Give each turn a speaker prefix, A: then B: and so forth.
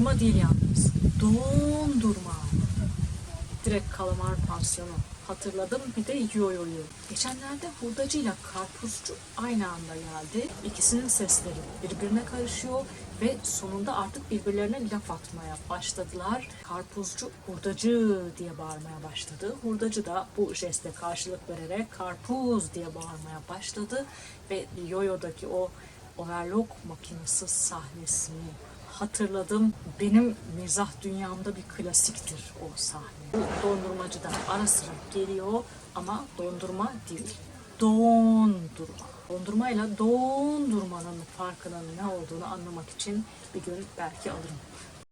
A: Dondurma değil yalnız. Dondurma. Direkt kalamar pansiyonu. Hatırladım bir de yoyoyu. Geçenlerde hurdacıyla karpuzcu aynı anda geldi. İkisinin sesleri birbirine karışıyor ve sonunda artık birbirlerine laf atmaya başladılar. Karpuzcu hurdacı diye bağırmaya başladı. Hurdacı da bu jeste karşılık vererek karpuz diye bağırmaya başladı ve yoyodaki o overlock makinesi sahnesini hatırladım. Benim mizah dünyamda bir klasiktir o sahne. Bu dondurmacı da ara sıra geliyor ama dondurma değil. Dondurma. Dondurmayla dondurmanın farkının ne olduğunu anlamak için bir gün belki alırım.